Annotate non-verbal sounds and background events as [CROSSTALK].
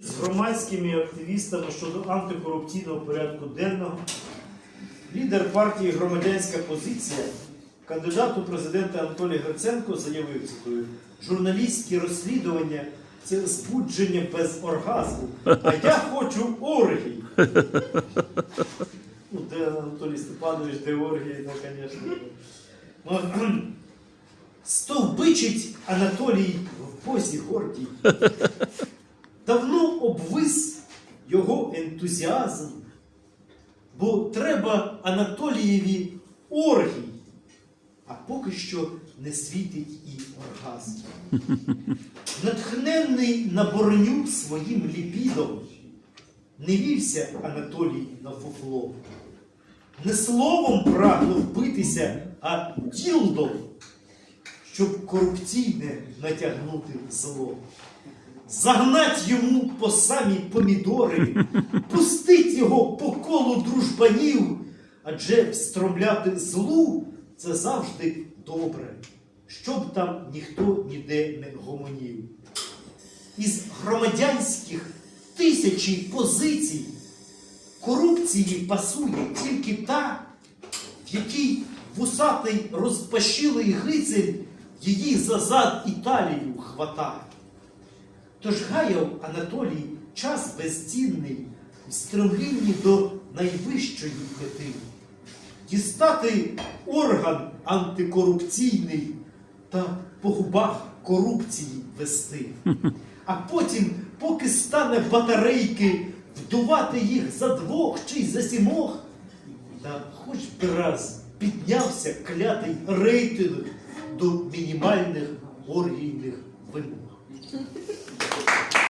з громадськими активістами щодо антикорупційного порядку денного. Лідер партії Громадянська позиція, кандидат у президенти Анатолій Гриценко заявив, цитую, журналістські розслідування це збудження без оргазму, а я хочу оргій. [LAUGHS] Ну, де Анатолій Степанович, де оргії, ну, звісно. Ну, [CLEARS THROAT] Стовбичить Анатолій в позі гордій. Давно обвис його ентузіазм, бо треба Анатолієві оргій, а поки що не світить і оргазм. [LAUGHS] Натхненний на броню своїм ліпідом, не вівся Анатолій на фуфло. Не словом прагнув битися, а ділдом, щоб корупційне натягнути зло. Загнать йому по самі помідори, [LAUGHS] пустить його по колу дружбанів, адже встромляти злу це завжди добре, щоб там ніхто ніде не гомонів. Із громадянських тисячі позицій корупції пасує тільки та, в якій вусатий розпашілий гицель її зазад Італію хватає. Тож гаяв Анатолій час безцінний в стремлінні до найвищої мети. Дістати орган антикорупційний та по губах корупції вести. А потім, поки стане батарейки, вдувати їх за двох чи за сімох, та хоч би раз піднявся клятий рейтинг до мінімальних оргійних вимог.